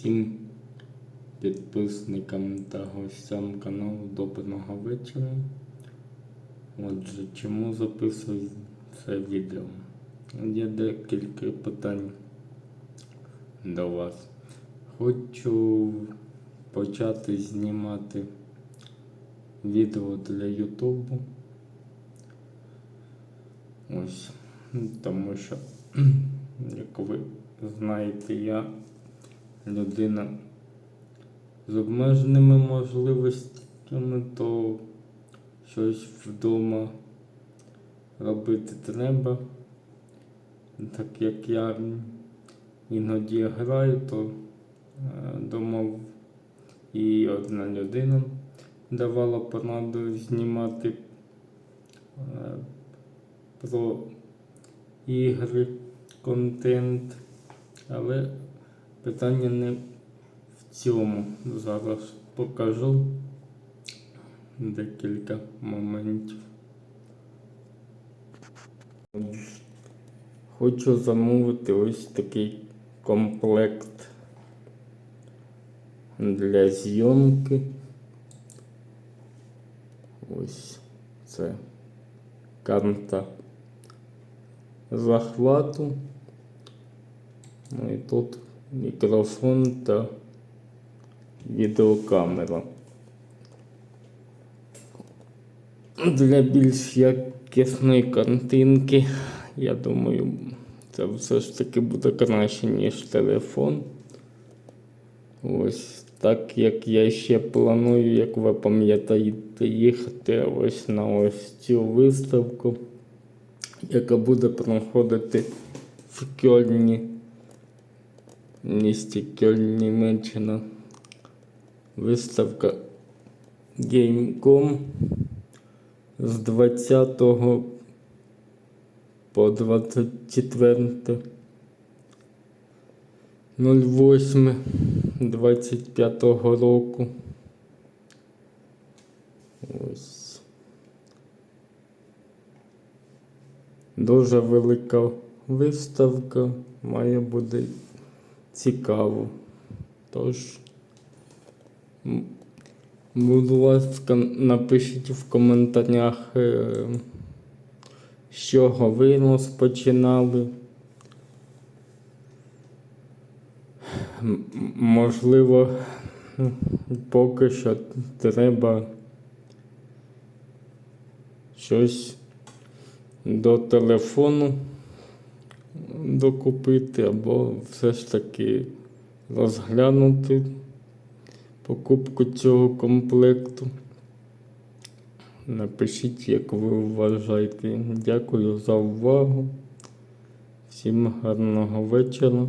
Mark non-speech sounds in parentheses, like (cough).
всім підписникам та гостям каналу доброго вечора. Отже, чому записую це відео? Є декілька питань до вас. Хочу почати знімати відео для Ютубу. Ось, тому що, (clears throat) як ви знаєте, я людина з обмеженими можливостями, то щось вдома робити треба. Так як я іноді граю, то е, думав і одна людина давала пораду знімати е, про ігри, контент, але питання не в цьому. Зараз покажу декілька моментів. Хочу замовити ось такий комплект для зйомки. Ось це карта захвату. Ну і тут мікрофон та відеокамера. Для більш якісної картинки, я думаю, це все ж таки буде краще, ніж телефон. Ось так як я ще планую, як ви пам'ятаєте, їхати ось на ось цю виставку, яка буде проходити в Кьольні, місті Кьольн, Німеччина. Виставка Gamecom з 20 по 24 08 25 року. Ось. Дуже велика виставка, має бути цікаво. Тож, будь ласка, напишіть в коментарях, е, з чого ви розпочинали. Можливо, поки що треба щось до телефону докупити, або все ж таки розглянути покупку цього комплекту. Напишіть, як ви вважаєте. Дякую за увагу. Всім гарного вечора.